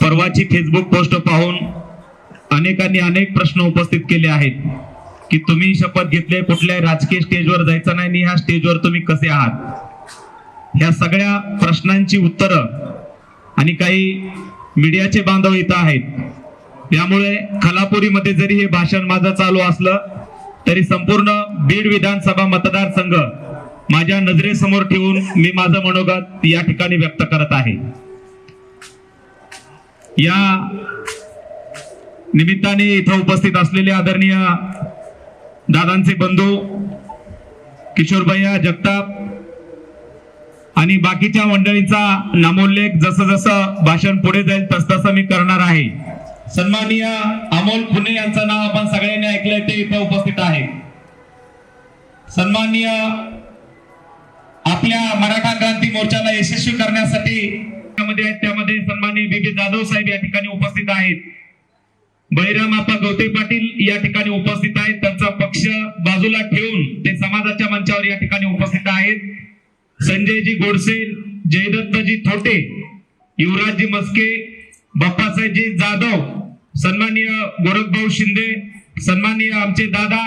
परवाची Facebook post पाहून अनेकांनी अनेक प्रश्न उपस्थित केले आहेत की तुम्ही शपथ घेतले कुठल्याही राजकीय स्टेजवर जायचं नाही आणि ह्या स्टेजवर तुम्ही कसे आहात? ह्या सगळ्या प्रश्नांची उत्तरं आणि काही मीडियाचे बांधव इथं आहेत. त्यामुळे खलापुरीमध्ये जरी हे भाषण माझं चालू असलं तरी संपूर्ण बीड विधानसभा मतदारसंघ माझ्या नजरेसमोर ठेवून मी माझं मनोगत या ठिकाणी व्यक्त करत आहे. या निमित्ताने इथं उपस्थित असलेले आदरणीय दादांचे बंधू किशोर भैया जगताप आणि बाकीच्या मंडळींचा नामोल्लेख जसं जसं भाषण पुढे जाईल तस तसं मी करणार आहे. सन्माननीय अमोल खुने यांचं नाव आपण सगळ्यांनी ऐकलंय ते इथं उपस्थित आहे. सन्माननीय आपल्या मराठा क्रांती मोर्चाला यशस्वी करण्यासाठी त्यामध्ये आहेत, त्यामध्ये सन्माननीय बीबी जाधव साहेब या ठिकाणी उपस्थित आहेत. बहिराम आपा गवते पाटील या ठिकाणी उपस्थित आहेत. त्यांचा पक्ष बाजूला ठेवून ते समाजाच्या मंचावर या ठिकाणी उपस्थित आहेत. संजयजी गोडसे जयदत्तजी थोटे युवराजजी मस्के बाप्पासाहेबजी जाधव सन्माननीय गोरखभाऊ शिंदे सन्माननीय आमचे दादा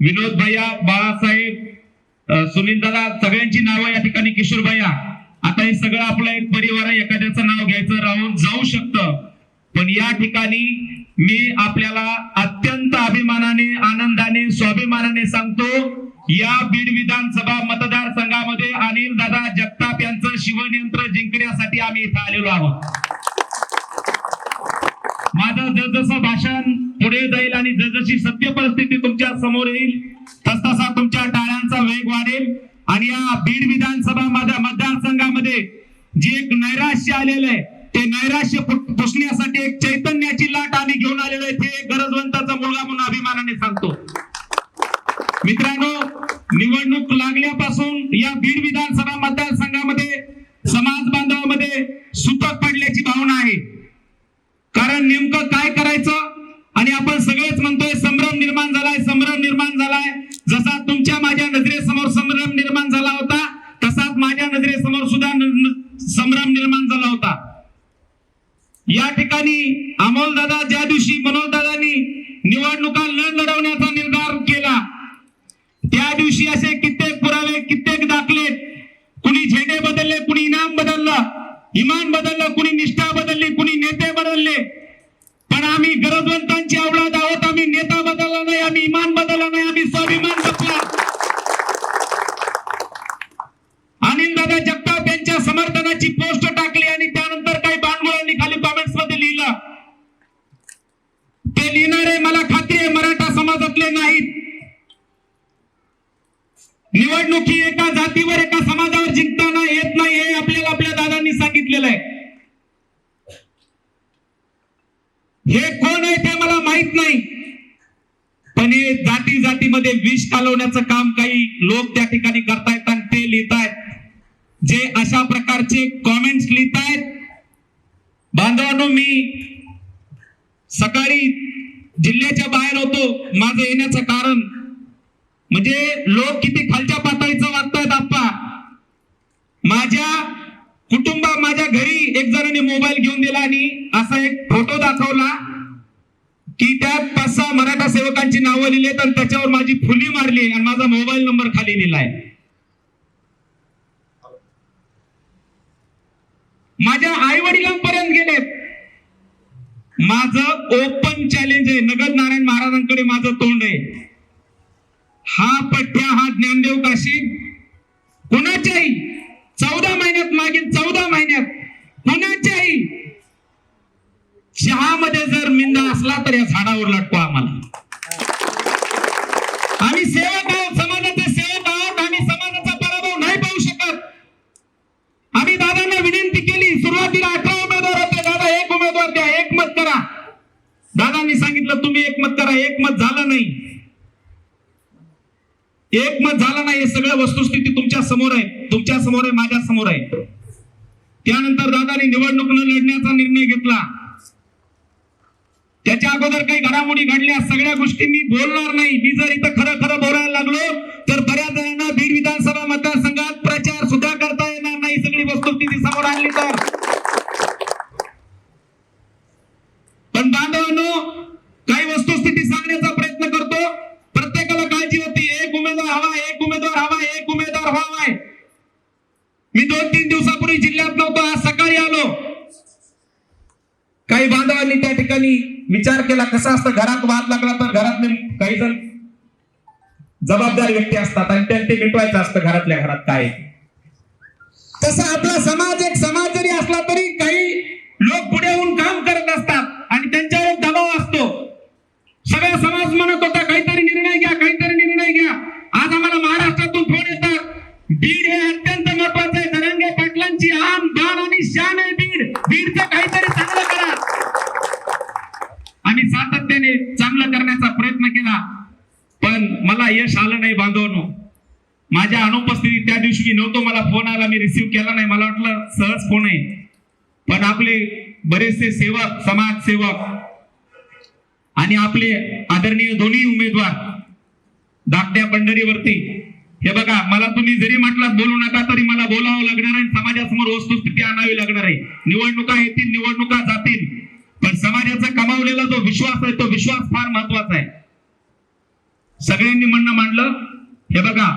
विनोद भैया बाळासाहेब सुनील दादा सगळ्यांची नावं या ठिकाणी किशोर भैया आता हे सगळं आपलं एक परिवार आहे एखाद्याचं नाव घ्यायचं राहून जाऊ शकतं. पण या ठिकाणी मी आपल्याला अत्यंत अभिमानाने आनंदाने स्वाभिमानाने सांगतो या बीड विधानसभा मतदारसंघामध्ये अनिल दादा जगताप यांचं शिवनियंत्र जिंकण्यासाठी आम्ही इथं आलेलो आहोत. माझं जसजसं भाषण पुढे जाईल आणि जसजशी सत्य परिस्थिती तुमच्यासमोर येईल तसतसा तुमच्या टाळ्यांचा वेग वाढेल. आणि या बीड विधानसभा मतदारसंघामध्ये जे एक नैराश्य आलेलं आहे ते नैराश्य पुसण्यासाठी एक चैतन्याची लाट आम्ही घेऊन आलेलो आहे ते एक गरजवंताचा मुलगा म्हणून अभिमानाने सांगतो. मित्रांनो निवडणूक लागल्यापासून या बीड विधानसभा मतदारसंघामध्ये समाज बांधवामध्ये सुतक पडल्याची भावना आहे. कारण नेमकं काय करायचं? आणि आपण सगळेच म्हणतोय संभ्रम निर्माण झालाय संभ्रम निर्माण झालाय. जसा तुमच्या माझ्या नजरेसमोर संभ्रम निर्माण झाला होता तसाच माझ्या नजरेसमोर सुद्धा संभ्रम निर्माण झाला होता. या ठिकाणी अमोल दादा ज्या दिवशी मनोजदादांनी निवडणुका न लढवण्याचा निर्धार केला त्या दिवशी असे कित्येक पुरावे कित्येक दाखले कुणी झेंडे बदलले कुणी इनाम बदललं इमान बदललं कुणी निष्ठा बदलली कुणी नेते बदलले पण आम्ही गरजवंतांची अवलाद आहोत. आम्ही नेता बदलला नाही आम्ही इमान बदलला नाही आम्ही स्वाभिमान जपला अनिल दादा जगताप यांच्या समर्थनाची पोस्ट टाकली आणि त्यानंतर काही बांडगुळांनी खाली कॉमेंट्समध्ये लिहिलं. ते लिहिणारे मला खात्री आहे मराठा समाजातले नाहीत. निवडणुकी एका जातीवर एका समाजावर जिंकताना येत नाही हे आपल्याला आपल्या दादांनी सांगितलेलं आहे. हे कोण आहे ते मला माहीत नाही. पण हे जाती जातीमध्ये विष कालवण्याचं काम काही लोक त्या ठिकाणी करतायत आणि ते लिहितायत. जे अशा प्रकारचे कॉमेंट्स लिहितायत. बांधवांनो मी सकाळी जिल्ह्याच्या बाहेर होतो. माझं येण्याचं कारण म्हणजे लोक किती खालच्या पातळीचं वागतायत आप्पा. माझ्या कुटुंब माझ्या घरी एक जणांनी मोबाईल घेऊन दिला आणि असा एक फोटो दाखवला की त्यात पाच सहा मराठा सेवकांची नावं लिहिलेत आणि त्याच्यावर माझी फुली मारली आणि माझा मोबाईल नंबर खाली लिहिलाय माझ्या आई वडिलांपर्यंत गेलेत माझं ओपन चॅलेंज आहे. नगद नारायण महाराजांकडे माझं तोंड आहे. हा पठ्या हा ज्ञानदेव काशी कुणाच्याही चौदा महिन्यात मागील चौदा महिन्यात कोणाच्याही चहामध्ये जर मिंदा असला तर या झाडावर लटको आम्हाला. आम्ही सेवक आहोत समाजाचे सेवक आहोत आम्ही समाजाचा पराभव नाही पाहू शकत. आम्ही दादांना विनंती केली सुरुवातीला अठरा उमेदवार होते. दादा एक उमेदवार द्या एक मत करा. दादांनी सांगितलं तुम्ही एक मत करा एक मत झालं नाही. एकमत झालं नाही हे सगळं वस्तुस्थिती तुमच्यासमोर आहे. तुमच्यासमोर आहे माझ्यासमोर आहे. त्यानंतर दादानी निवडणूक न लढण्याचा निर्णय घेतला. त्याच्या अगोदर काही घडामोडी घडल्या सगळ्या गोष्टी मी बोलणार नाही. मी जर इथं खरं खरं बोलायला लागलो तर बऱ्याच जणांना बीड विधानसभा मतदारसंघात प्रचार सुद्धा करता येणार नाही सगळी वस्तुस्थिती समोर आणली तर. पण बांधवांनो काही वस्तुस्थिती सांग केला कसं असतं घरात वाद लागला तर घरातले काही जण जबाबदार व्यक्ती असतात आणि त्यांना ते मिटवायचं असतं घरातल्या घरात काय आहे. तसं आपला समाज एक समाज जरी असला तरी काही लोक पुढे होऊन काम करत असतात आणि त्यांच्यावर एक दबाव असतो सगळा समाज म्हणत होता काही आपले बरेचसे सेवक समाजसेवक आणि आपले आदरणीय दोन्ही उमेदवार धाकट्या पंढरीवरती. हे बघा मला तुम्ही जरी म्हटलं बोलू नका तरी मला बोलावं लागणार आहे समाजासमोर वस्तुस्थिती आणावी लागणार आहे. निवडणुका येतील निवडणुका जातील पण समाजाचा कमावलेला जो विश्वास आहे तो विश्वास फार महत्त्वाचा आहे. सगळ्यांनी म्हणणं मांडलं. हे बघा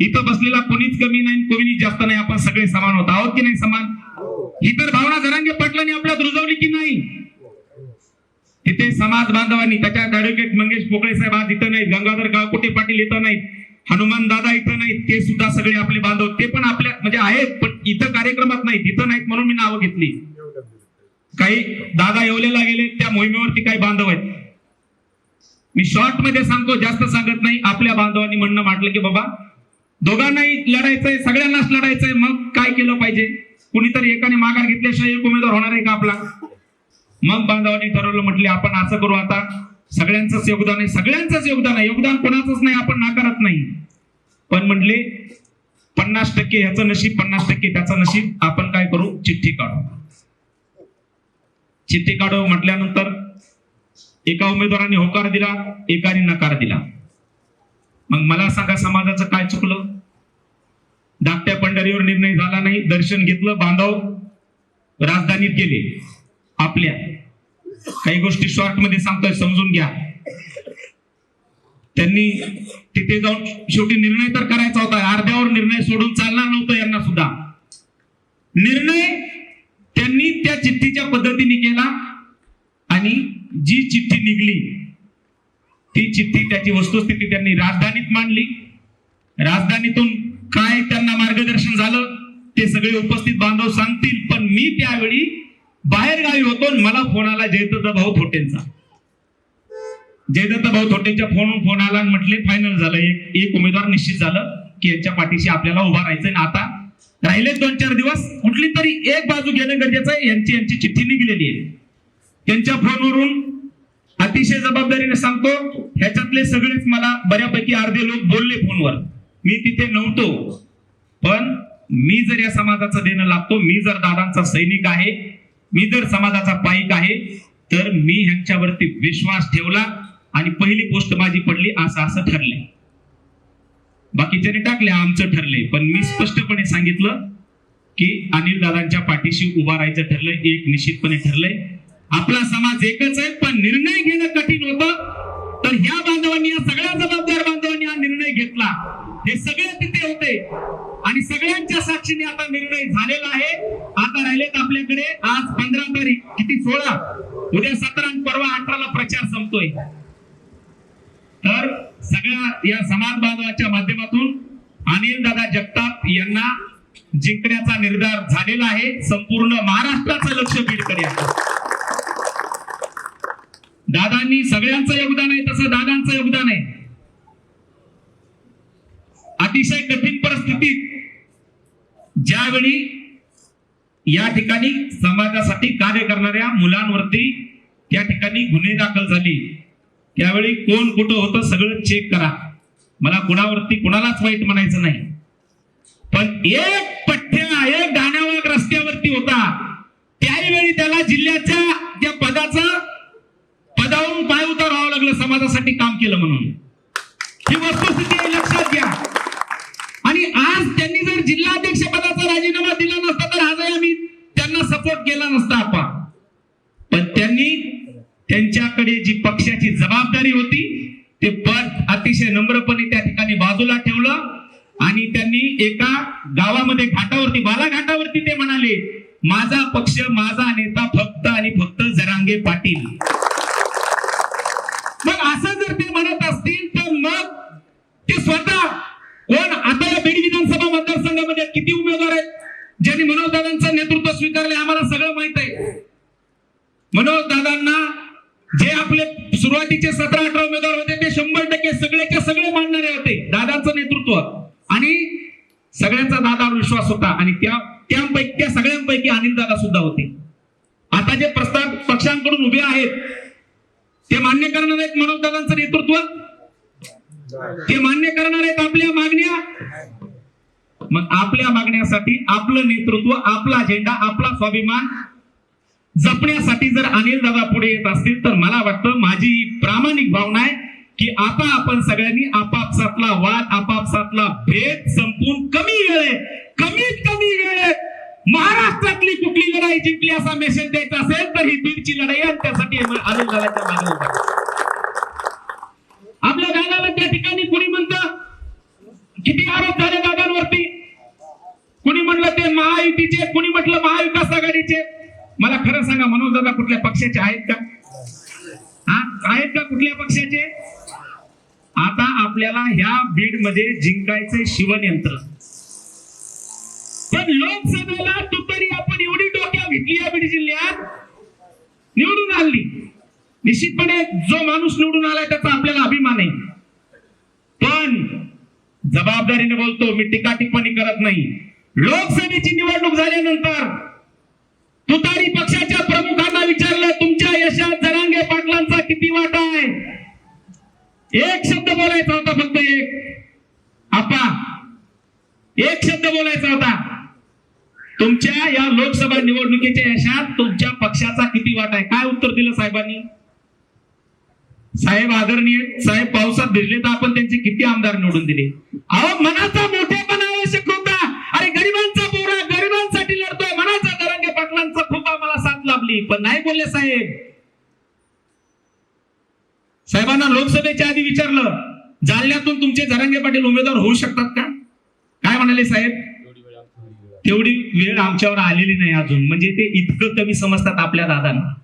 इथं बसलेला कोणीच कमी नाही कोणी जास्त नाही आपण सगळे समान होत आहोत की नाही समान? ही तर भावना जरांगे पाटलांनी आपल्यात रुजवली की नाही? तिथे समाज बांधवांनी त्याच्यात ऍडव्होकेट मंगेश पोकळे साहेब आज इथं नाहीत गंगाधर काळकुटे पाटील इथं नाहीत हनुमान दादा इथं नाहीत ते सुद्धा सगळे आपले बांधव ते पण आपल्या म्हणजे आहेत पण इथं कार्यक्रमात नाहीत इथं नाहीत म्हणून मी नावं घेतली. काही दादा येवलेला गेले त्या मोहिमेवरती काही बांधव आहेत. मी शॉर्टमध्ये सांगतो जास्त सांगत नाही आपल्या बांधवांनी म्हणणं म्हटलं की बाबा दोघांनाही लढायचंय सगळ्यांनाच लढायचंय मग काय केलं पाहिजे? कुणीतरी एकाने माघार घेतल्याशिवाय एक उमेदवार होणार आहे का आपला? मग बांधवांनी ठरवलं म्हटले आपण असं करू आता. सगळ्यांचंच योगदान आहे. सगळ्यांचंच योगदान आहे. योगदान कोणाचंच नाही. आपण नाकारत नाही. पण म्हटले पन्नास टक्के ह्याचं नशीब पन्नास टक्के त्याचं नशीब. आपण काय करू? चिठ्ठी काढू. चिठ्ठी काढू म्हटल्यानंतर एका उमेदवाराने होकार दिला एकाने नकार दिला. मग मला सांगा समाजाचं काय चुकलं? धाकट्या पंढरीवर निर्णय झाला नाही. दर्शन घेतलं बांधव राजधानीत गेले. आपल्या. काही गोष्टी शॉर्टमध्ये सांगतोय समजून घ्या. त्यांनी तिथे जाऊन शेवटी निर्णय तर करायचा होता. अर्ध्यावर निर्णय सोडून चालणार नव्हतं यांना सुद्धा. निर्णय त्यांनी त्या चिठ्ठीच्या पद्धतीने केला आणि जी चिठ्ठी निघली ती चिठ्ठी त्याची वस्तुस्थिती त्यांनी राजधानीत मांडली. राजधानीतून काय त्यांना मार्गदर्शन झालं ते सगळे उपस्थित बांधव सांगतील पण मी त्यावेळी बाहेर गावी होतो मला फोन आला जयदत्त भाऊ थोटेंचा. जयदत्त भाऊ थोटेंच्या फोन फोन आला म्हटले फायनल झालं. एक एक उमेदवार निश्चित झालं की यांच्या पाठीशी आपल्याला उभा राहायचंय आता राहिले दोन चार दिवस कुठली तरी एक बाजू घेणं गरजेचं आहे. यांची यांची चिठ्ठी निघलेली आहे. त्यांच्या फोनवरून अतिशय जबाबदारीने सांगतो ह्याच्यातले सगळेच मला बऱ्यापैकी अर्धे लोक बोलले फोनवर. मी तिथे नव्हतो. पण मी जर या समाजाचं देणं लागतो मी जर दादांचा सैनिक आहे मी जर समाजाचा पाईक आहे तर मी ह्यांच्यावरती विश्वास ठेवला आणि पहिली पोस्ट माझी पडली असं असं ठरले. बाकीच्याने टाकले आमचं ठरले. पण मी स्पष्टपणे सांगितलं की अनिल दादांच्या पाठीशी उभा राहायचं ठरलंय एक निश्चितपणे ठरलंय. आपला समाज एकच आहे पण निर्णय घेणं कठीण होतं. तर ह्या बांधवांनी या सगळ्या जबाबदार बांधवांनी हा निर्णय घेतला. हे सगळे तिथे होते. आणि सगळ्यांच्या साक्षीने आता निर्णय झालेला आहे. आता राहिलेत आपल्याकडे आज पंधरा तारीख किती सोळा? उद्या सतरा परवा अठराला प्रचार संपतोय. तर सगळ्या या समाज बांधवाच्या माध्यमातून अनिल दादा जगताप यांना जिंकण्याचा निर्धार झालेला आहे. संपूर्ण महाराष्ट्राचं लक्ष बीडकडे दादांनी सगळ्यांचं योगदान आहे तसं दादांचं योगदान आहे. अतिशय कठीण परिस्थितीत ज्यावेळी या ठिकाणी समाजासाठी कार्य करणाऱ्या मुलांवरती त्या ठिकाणी गुन्हे दाखल झाले. त्यावेळी कोण कुठं होतं सगळं चेक करा. मला कुणावरती कुणालाच वाईट म्हणायचं नाही. पण एक पठ्या एक डाण्यावाग रस्त्यावरती होता. त्याहीवेळी त्याला जिल्ह्याच्या त्या पदाचा पदावरून पाय उतारावं लागलं समाजासाठी काम केलं म्हणून. ही वस्तुस्थिती लक्ष लक्षात घ्या आणि आज त्यांनी जर जिल्हाध्यक्ष पदाचा राजीनामा दिला नसता तर आजही आम्ही त्यांना सपोर्ट केला नसता आपण. पण त्यांनी त्यांच्याकडे जी पक्षाची जबाबदारी होती ते पद अतिशय नम्रपणे त्या ठिकाणी बाजूला ठेवलं आणि त्यांनी एका गावामध्ये घाटावरती बालाघाटावरती ते म्हणाले माझा पक्ष माझा नेता फक्त आणि फक्त जरांगे पाटील. मग असं जर ते म्हणत असतील तर मग ते स्वतः कोण? आता बीड विधानसभा मतदारसंघामध्ये किती उमेदवार आहेत? ज्यांनी मनोज दादांचं नेतृत्व स्वीकारले आम्हाला सगळं माहीत आहे. मनोज दादांना जे आपले सुरुवातीचे सतरा अठरा उमेदवार होते ते शंभर टक्के सगळेच्या सगळे मानणारे होते दादांचं नेतृत्व. आणि सगळ्यांचा दादावर विश्वास होता आणि त्या त्यापैकी त्या सगळ्यांपैकी अनिल दादा सुद्धा होते. आता जे प्रस्ताव पक्षांकडून उभे आहेत ते मान्य करणार आहेत मनोज दादांचं नेतृत्व? ते मान्य करणार आहेत आपल्या मागण्या? मग आपल्या मागण्यासाठी आपलं नेतृत्व आपला अजेंडा आपला स्वाभिमान जपण्यासाठी जर अनिल दादा पुढे येत असतील तर मला वाटतं माझी प्रामाणिक भावना आहे की आता आपण सगळ्यांनी आपापसातला वाद आपापसातला भेद संपून कमी वेळ आहे कमीत कमी वेळ आहे. महाराष्ट्रातली कुठली लढाई जिंकली असा मेसेज द्यायचा असेल तर ही बीडची लढाई आणि त्यासाठी अनिल दादाच्या मागे सांगा कुठल्या पक्षाचे आहेत का? आहेत का कुठल्या पक्षाचे? आता आपल्याला ह्या बीडमध्ये जिंकायचे शिवनयंत्र पण लोकसभेला तुतरी आपण एवढी डोक्या घेतली या बीड जिल्ह्यात. निवडून आणली निश्चितपणे जो माणूस निवडून आलाय त्याचा आपल्याला अभिमान आहे. पण जबाबदारीने बोलतो मी टीका टिप्पणी करत नाही. लोकसभेची निवडणूक झाल्यानंतर तुतारी एक शब्द बोलायचा होता फक्त एक. आपा एक शब्द बोलायचा होता. तुमच्या या लोकसभा निवडणुकीच्या यशात तुमच्या पक्षाचा किती वाट आहे? काय उत्तर दिलं साहेबांनी? साहेब आदरणीय साहेब पावसात भिजले तर आपण त्यांचे किती आमदार निवडून दिले? अहो मनाचा मोठेपणा आवश्यक होता. अरे गरिबांचा पोरा गरिबांसाठी लढतोय. मनाचा दरंगे पाटलांचा खूप आम्हाला साथ लाभली. पण नाही बोलले साहेब. साहेबांना लोकसभेच्या आधी विचारलं जालन्यातून तुमचे जरांगे पाटील उमेदवार होऊ शकतात का? काय म्हणाले साहेब? तेवढी वेळ आमच्यावर आलेली नाही अजून. म्हणजे ते इतकं कमी समजतात आपल्या दादांना.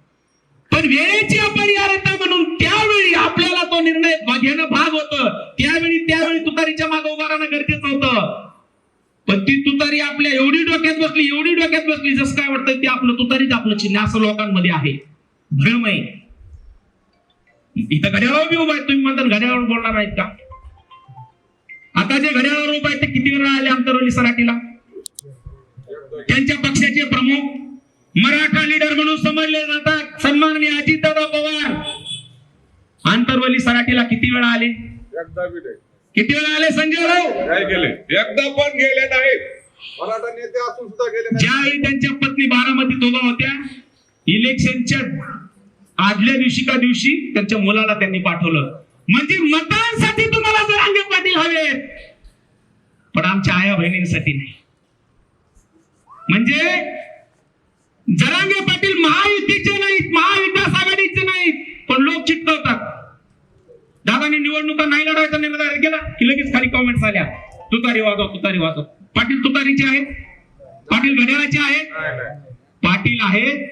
पण वेळेची अपरिहार्यता म्हणून त्यावेळी आपल्याला तो निर्णय घेणं भाग होत. त्यावेळी त्यावेळी तुतारीच्या मागे उभा राहणं गरजेचं होतं. पण ती तुतारी आपल्या एवढी डोक्यात बसली एवढी डोक्यात बसली जसं काय वाटतं ते आपलं तुतारीच आपलं चिन्ह असं लोकांमध्ये आहे. भ्रम आहे. इथं घड्याळावर बी उभा आहे तुम्ही म्हणता घड्याळावर बोलणार आहेत का? आता जे घड्याळावर उभा आहेत ते किती वेळा आले अंतरवली सराटीला? त्यांच्या पक्षाचे प्रमुख मराठा लीडर म्हणून समजले जातात. सन्माननीय अजितदादा पवार. आंतरवली सराटीला किती वेळा आले? नाही. किती वेळा आले संजय राव गेले. एकदा पण गेले नाहीत. मराठा नेते असून सुद्धा गेले नाही ज्यावेळी त्यांच्या पत्नी बारामतीत उभा होत्या इलेक्शनच्या आदल्या दिवशी का दिवशी त्यांच्या मुलाला त्यांनी पाठवलं. म्हणजे मतांसाठी तुम्हाला जरांगे पाटील हवेत पण आमच्या आया बहिणींसाठी नाही. म्हणजे जरांगे पाटील महायुतीचे नाहीत महाविकास आघाडीचे नाहीत पण लोक चिटकवतात. दादानी निवडणुका नाही लढवायचा निर्णय केला की लगेच खाली कॉमेंट्स आल्या. तुतारी वाजव तुतारी वाजव. पाटील तुतारीचे आहेत? पाटील घड्याळाचे आहेत. पाटील आहेत.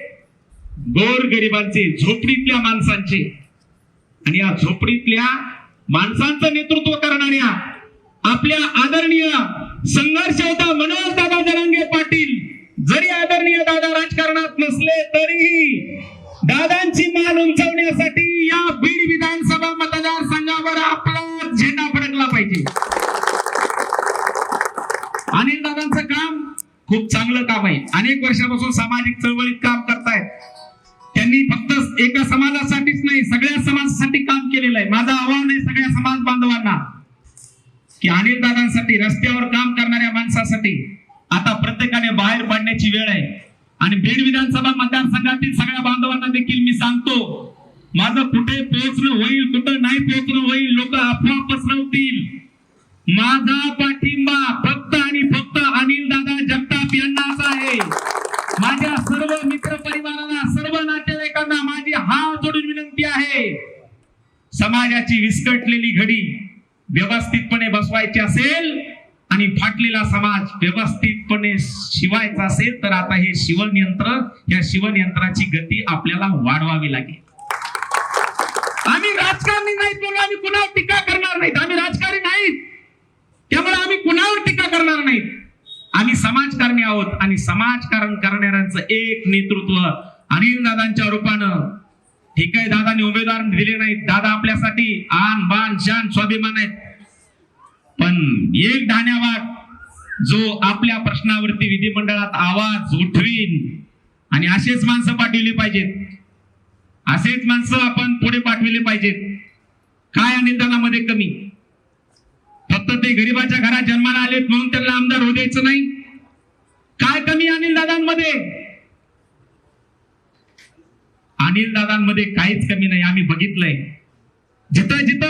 गोर गरिबांचे झोपडीतल्या माणसांचे. आणि या झोपडीतल्या माणसांचं नेतृत्व करणाऱ्या आपल्या आदरणीय संघर्ष होता मनोज दादा जरांगे पाटील जरी आदरणीय दादा राजकारणात नसले तरीही दादांची मान उंचवण्यासाठी या बीड विधानसभा मतदारसंघावर आपला झेंडा फडकला पाहिजे. अनिल दादांचं काम खूप चांगलं काम आहे. अनेक वर्षापासून सामाजिक चळवळीत काम करतात. एका समाजासाठीच नाही सगळ्या समाजासाठी काम केलेलं आहे. माझं आव्हान आहे सगळ्या समाज बांधवांना. की अनिल दादांसाठी रस्त्यावर काम करणाऱ्या माणसासाठी आता प्रत्येकाने बाहेर पडण्याची वेळ आहे. आणि बीड विधानसभा मतदारसंघातील सगळ्या बांधवांना देखील मी सांगतो माझं कुठे पोहोचणं होईल कुठं नाही पोहोचणं होईल लोक अफवा पसरवतील माझा पाठिंबा समाजाची विस्कटलेली घडी व्यवस्थितपणे बसवायची असेल आणि फाटलेला समाज व्यवस्थितपणे शिवायचा असेल तर आता हे शिवणयंत्र या शिवणयंत्राची गती आपल्याला वाढवावी लागेल. आम्ही राजकारणी नाहीत म्हणून आम्ही कुणावर टीका करणार नाहीत. आम्ही राजकारणी नाहीत. त्यामुळे आम्ही कुणावर टीका करणार नाहीत. आम्ही समाजकारणी आहोत आणि समाजकारण करणाऱ्यांचं एक नेतृत्व अनिल दादांच्या रूपानं ठीक आहे दादाने उमेदवार दिले नाहीत. दादा आपल्यासाठी आन बान शान स्वाभिमान आहेत. पण एक धान्यावाग जो आपल्या प्रश्नावरती विधिमंडळात आवाज उठवीन आणि असेच माणसं पाठविली पाहिजेत. असेच माणसं आपण पुढे पाठविले पाहिजेत. काय अनिलदानामध्ये कमी? फक्त ते गरीबाच्या घरात जन्माला आलेत म्हणून त्यांना आमदार होऊ द्यायचं नाही. काय कमी अनिल दादांमध्ये? अनिल दादांमध्ये काहीच कमी नाही. आम्ही बघितलंय. जिथं जिथं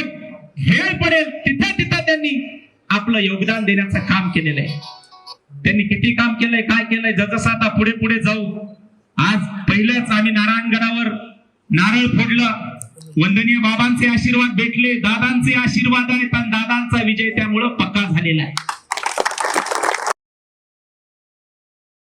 हेळ पडेल तिथं तिथं त्यांनी आपलं योगदान देण्याचं काम केलेलं आहे. त्यांनी किती काम केलंय काय केलंय जसं आता पुढे पुढे जाऊ. आज पहिलंच आम्ही नारायणगडावर नारळ फोडलं. वंदनीय बाबांचे आशीर्वाद भेटले दादांचे आशीर्वाद आहेत आणि दादांचा विजय त्यामुळं पक्का झालेला आहे.